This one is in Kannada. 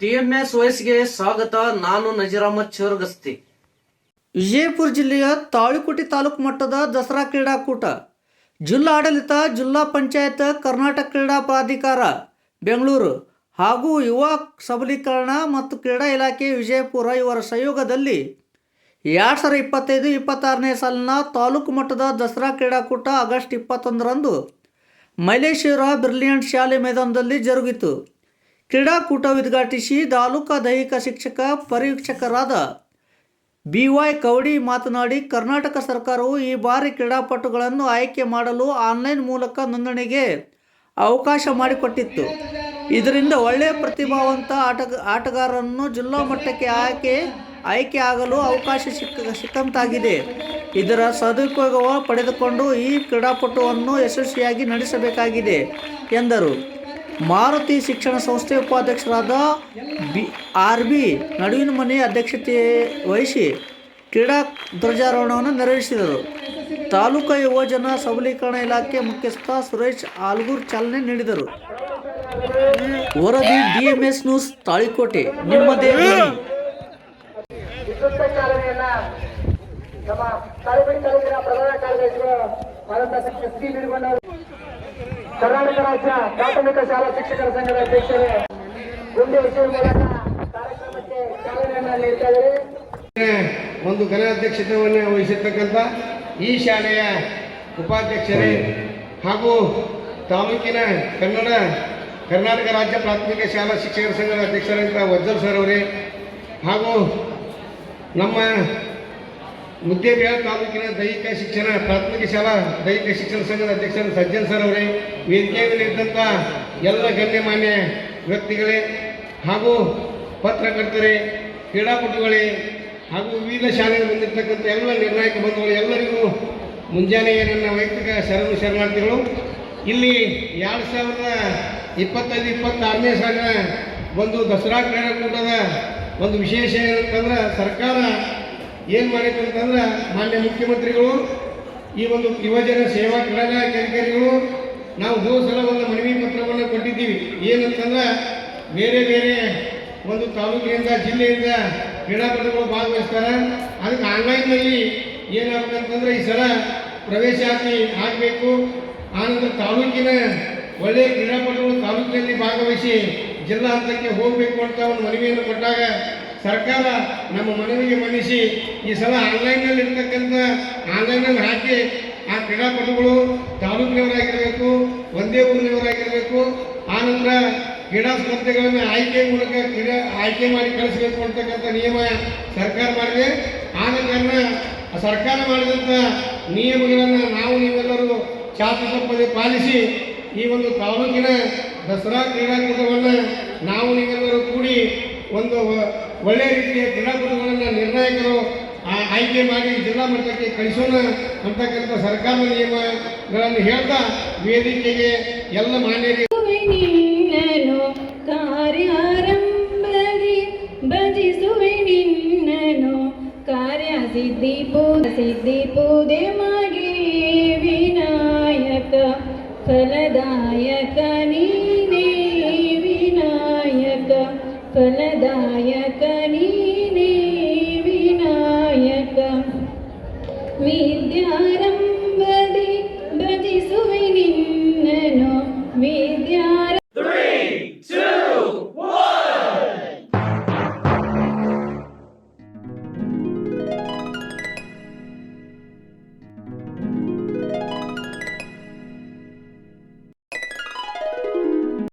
ಡಿಎಂಎಸ್ ವಯಸ್ಸಿಗೆ ಸ್ವಾಗತ. ನಾನು ನಜೀರ್ ಅಹಮದ್ ಚೋರ್ಗಸ್ತಿ. ವಿಜಯಪುರ ಜಿಲ್ಲೆಯ ತಾಳಿಕುಟಿ ತಾಲೂಕು ಮಟ್ಟದ ದಸರಾ ಕ್ರೀಡಾಕೂಟ. ಜಿಲ್ಲಾಡಳಿತ, ಜಿಲ್ಲಾ ಪಂಚಾಯತ್, ಕರ್ನಾಟಕ ಕ್ರೀಡಾ ಪ್ರಾಧಿಕಾರ, ಬೆಂಗಳೂರು ಹಾಗೂ ಯುವ ಸಬಲೀಕರಣ ಮತ್ತು ಕ್ರೀಡಾ ಇಲಾಖೆ ವಿಜಯಪುರ ಇವರ ಸಹಯೋಗದಲ್ಲಿ ಎರಡು ಸಾವಿರ ಇಪ್ಪತ್ತೈದು ಇಪ್ಪತ್ತಾರನೇ ಸಾಲಿನ ತಾಲೂಕು ಮಟ್ಟದ ದಸರಾ ಕ್ರೀಡಾಕೂಟ ಆಗಸ್ಟ್ ಇಪ್ಪತ್ತೊಂದರಂದು ಮೈಲೇಶ್ವರ ಬ್ರಿಲಿಯಂಟ್ ಶಾಲೆ ಮೈದಾನದಲ್ಲಿ ಜರುಗಿತು. ಕ್ರೀಡಾಕೂಟ ಉದ್ಘಾಟಿಸಿ ತಾಲೂಕಾ ದೈಹಿಕ ಶಿಕ್ಷಕ, ಪರೀಕ್ಷಕರಾದ ಬಿ ವೈ ಕೌಡಿ ಮಾತನಾಡಿ, ಕರ್ನಾಟಕ ಸರ್ಕಾರವು ಈ ಬಾರಿ ಕ್ರೀಡಾಪಟುಗಳನ್ನು ಆಯ್ಕೆ ಮಾಡಲು ಆನ್ಲೈನ್ ಮೂಲಕ ನೋಂದಣಿಗೆ ಅವಕಾಶ ಮಾಡಿಕೊಟ್ಟಿತ್ತು. ಇದರಿಂದ ಒಳ್ಳೆಯ ಪ್ರತಿಭಾವಂತ ಆಟ, ಆಟಗಾರರನ್ನು ಜಿಲ್ಲಾ ಮಟ್ಟಕ್ಕೆ ಆಯ್ಕೆ ಆಯ್ಕೆ ಆಗಲು ಅವಕಾಶ ಸಿಕ್ಕ ಸಿಕ್ಕಂತಾಗಿದೆ. ಇದರ ಸದುಪಯೋಗ ಪಡೆದುಕೊಂಡು ಈ ಕ್ರೀಡಾಪಟುವನ್ನು ಯಶಸ್ವಿಯಾಗಿ ನಡೆಸಬೇಕಾಗಿದೆ, ಎಂದರು. ಮಾರುತಿ ಶಿಕ್ಷಣ ಸಂಸ್ಥೆ ಉಪಾಧ್ಯಕ್ಷರಾದ ಬಿ, ಆರ್ ಬಿ ನಡುವಿನ ಮನೆ ಅಧ್ಯಕ್ಷತೆ ವಹಿಸಿ ಕ್ರೀಡಾ ಧ್ವಜಾರೋಹಣವನ್ನು ನೆರವೇರಿಸಿದರು. ತಾಲೂಕು ಯುವಜನ ಸಬಲೀಕರಣ ಇಲಾಖೆ ಮುಖ್ಯಸ್ಥ ಸುರೇಶ್ ಆಲ್ಗೂರ್ ಚಾಲನೆ ನೀಡಿದರು. ವರದಿ ಡಿಎಂಎಸ್ ನ್ಯೂಸ್, ತಾಳಿಕೋಟೆ, ನಿಮ್ಮದೇ ನಮ್ಮ ಕರ್ನಾಟಕ ರಾಜ್ಯ ಪ್ರಾಥಮಿಕ ಶಾಲಾ ಶಿಕ್ಷಕರ ಸಂಘದ ಅಧ್ಯಕ್ಷರು, ಗುಂಡಿ ವಿಷಯ ಮೂಲಕ ಕಾರ್ಯಕ್ರಮಕ್ಕೆ ಚಾಲನೆಯನ್ನ ನೀಡ್ತಾ ಒಂದು ಕಲೆ ಅಧ್ಯಕ್ಷತೆಯನ್ನು ವಹಿಸಿರ್ತಕ್ಕಂಥ ಈ ಶಾಲೆಯ ಉಪಾಧ್ಯಕ್ಷರೇ ಹಾಗೂ ತಾಲೂಕಿನ ಕನ್ನಡ, ಕರ್ನಾಟಕ ರಾಜ್ಯ ಪ್ರಾಥಮಿಕ ಶಾಲಾ ಶಿಕ್ಷಕರ ಸಂಘದ ಅಧ್ಯಕ್ಷರಾದಂಥ ವಜ್ಜಲ್ ಸರ್ ಅವರೇ ಹಾಗೂ ನಮ್ಮ ಮುದ್ದೇಬಿಹಾಳ ತಾಲೂಕಿನ ದೈಹಿಕ ಶಿಕ್ಷಣ, ಪ್ರಾಥಮಿಕ ಶಾಲಾ, ದೈಹಿಕ ಶಿಕ್ಷಣ ಸಂಘದ ಅಧ್ಯಕ್ಷ ಸಜ್ಜನ್ ಸರ್ ಅವರೇ ವೇದಿಕೆಯಲ್ಲಿದ್ದಂಥ ಎಲ್ಲ ಗಣ್ಯಮಾನ್ಯ ವ್ಯಕ್ತಿಗಳೇ ಹಾಗೂ ಪತ್ರಕರ್ತರೇ, ಕ್ರೀಡಾಪಟುಗಳೇ ಹಾಗೂ ವಿವಿಧ ಶಾಲೆಗಳು ಬಂದಿರತಕ್ಕಂಥ ಎಲ್ಲ ನಿರ್ಣಾಯಕ ಬಂಧುಗಳು ಎಲ್ಲರಿಗೂ ಮುಂಜಾನೆಯ ನನ್ನ ವೈಯಕ್ತಿಕ ಶರಣು ಶರಣಾರ್ಥಿಗಳು. ಇಲ್ಲಿ ಎರಡು ಸಾವಿರದ ಇಪ್ಪತ್ತೈದು, ಇಪ್ಪತ್ತಾರನೇ ಸಾಲಿನ ಒಂದು ದಸರಾ ಕ್ರೀಡಾಕೂಟದ ಒಂದು ವಿಶೇಷ ಏನಂತಂದ್ರೆ ಸರ್ಕಾರ ಏನು ಮಾಡಿದಂತಂದ್ರೆ ಮಾನ್ಯ ಮುಖ್ಯಮಂತ್ರಿಗಳು, ಈ ಒಂದು ಯುವಜನ ಸೇವಾ ಕ್ರೀಡಾ ಅಧಿಕಾರಿಗಳು, ನಾವು ಹೋದ ಸಲ ಒಂದು ಮನವಿ ಪತ್ರವನ್ನು ಕೊಟ್ಟಿದ್ದೀವಿ. ಏನಂತಂದ್ರೆ ಬೇರೆ ಬೇರೆ ಒಂದು ತಾಲೂಕಿನಿಂದ, ಜಿಲ್ಲೆಯಿಂದ ಕ್ರೀಡಾಪಟುಗಳು ಭಾಗವಹಿಸ್ತಾರೆ. ಅದಕ್ಕೆ ಆನ್ಲೈನ್ನಲ್ಲಿ ಏನಾಗುತ್ತಂತಂದ್ರೆ ಈ ಸಲ ಪ್ರವೇಶಾತಿ ಆಗಬೇಕು. ಆನಂತರ ತಾಲೂಕಿನ ಒಳ್ಳೆಯ ಕ್ರೀಡಾಪಟುಗಳು ತಾಲೂಕಿನಲ್ಲಿ ಭಾಗವಹಿಸಿ ಜಿಲ್ಲಾ ಹಂತಕ್ಕೆ ಹೋಗಬೇಕು ಅಂತ ಒಂದು ಮನವಿಯನ್ನು ಕೊಟ್ಟಾಗ ಸರ್ಕಾರ ನಮ್ಮ ಮನವಿಗೆ ಮನ್ನಿಸಿ ಈ ಸಲ ಆನ್ಲೈನ್ನಲ್ಲಿ ಇರ್ತಕ್ಕಂಥ ಆನ್ಲೈನಲ್ಲಿ ಹಾಕಿ ಆ ಕ್ರೀಡಾಪಟುಗಳು ತಾಲೂಕಿನವರಾಗಿರಬೇಕು, ಒಂದೇ ಊರಿನವರಾಗಿರಬೇಕು ಆನಂತರ ಕ್ರೀಡಾ ಸ್ಪರ್ಧೆಗಳನ್ನು ಆಯ್ಕೆ ಮೂಲಕ ಕ್ರೀಡಾ ಆಯ್ಕೆ ಮಾಡಿ ಕಳಿಸಬೇಕು ಅಂತಕ್ಕಂಥ ನಿಯಮ ಸರ್ಕಾರ ಮಾಡಿದೆ. ಆದ ಕಾರಣ ಸರ್ಕಾರ ಮಾಡಿದಂಥ ನಿಯಮಗಳನ್ನು ನಾವು ನೀವೆಲ್ಲರೂ ಚಾಪು ತಪ್ಪದೆ ಪಾಲಿಸಿ ಈ ಒಂದು ತಾಲೂಕಿನ ದಸರಾ ಕ್ರೀಡಾಕೂಟವನ್ನು ನಾವು ನೀವೆಲ್ಲರೂ ಕೂಡಿ ಒಂದು ಒಳ್ಳೆ ಒಳ್ಳೆಯ ರೀತಿಯ ಕ್ರೀಡಾಪಟುಗಳನ್ನು ನಿರ್ಣಾಯಕರು ಆಯ್ಕೆ ಮಾಡಿ ಜಿಲ್ಲಾ ಮಟ್ಟಕ್ಕೆ ಕಳಿಸೋಣ ಅಂತಕ್ಕಂಥ ಸರ್ಕಾರದ ನಿಯಮಗಳನ್ನು ಹೇಳ್ತಾ ವೇದಿಕೆಗೆ ಎಲ್ಲ ಮಾನ್ಯರಿಗೆ ನಿನ್ನನು ಕಾರ್ಯಾರಂಭದಿ ಭಜಿಸುವೆ ನಿನ್ನನು ಕಾರ್ಯ ಸಿದ್ಧಿ ಪೂದ ಸಿದ್ಧಿ ಪೂದೆ ಮಗೆ ವಿನಾಯಕ, ಫಲದಾಯಕ దాయక నీనే వినాయక. విద్యారం